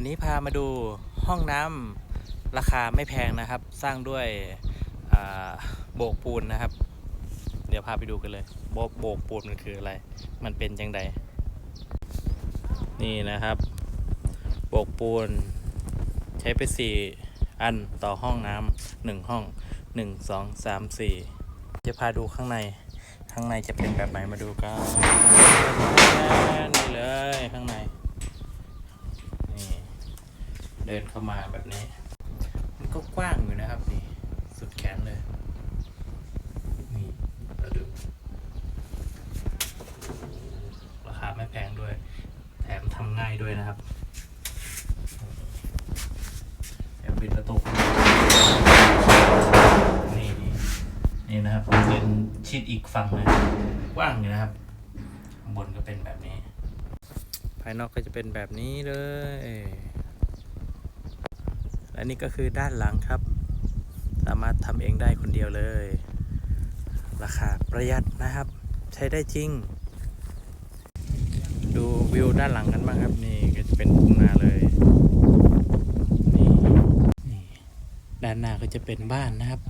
วันนี้พามาดูห้องน้ำราคาไม่แพงนะครับ สร้างด้วยโบกปูนนะครับ เดี๋ยวพาไปดูกันเลยโบกโบกปูนมันคืออะไร มันเป็นยังไงนี่นะครับ โบกปูน ใช้ไปสี่อันต่อห้องน้ำหนึ่งห้องหนึ่งสองสามสี่จะพาดูข้างใน ข้างในจะเป็นแบบไหนมาดูกันเลยข้างใน นี่ เดินเข้ามาแบบนี้ มันก็กว้างอยู่นะครับนี่สุดแขนเลย นี่เราดู ราคาไม่แพงด้วย แถมทำง่ายด้วยนะครับแอบปิดประตูนี่นี่นะครับเป็นชิดอีกฝั่งเลยกว้างอยู่นะครับข้างบนก็เป็นแบบนี้ ภายนอกก็จะเป็นแบบนี้เลย อันนี้ก็คือด้านหลังครับ สามารถทำเองได้คนเดียวเลย ราคาประหยัดนะครับ ใช้ได้จริง ดูวิวด้านหลังกันบ้างครับ นี่ก็จะเป็นทุ่งนาเลยนี่นี่ด้านหน้าก็จะเป็นบ้านนะครับ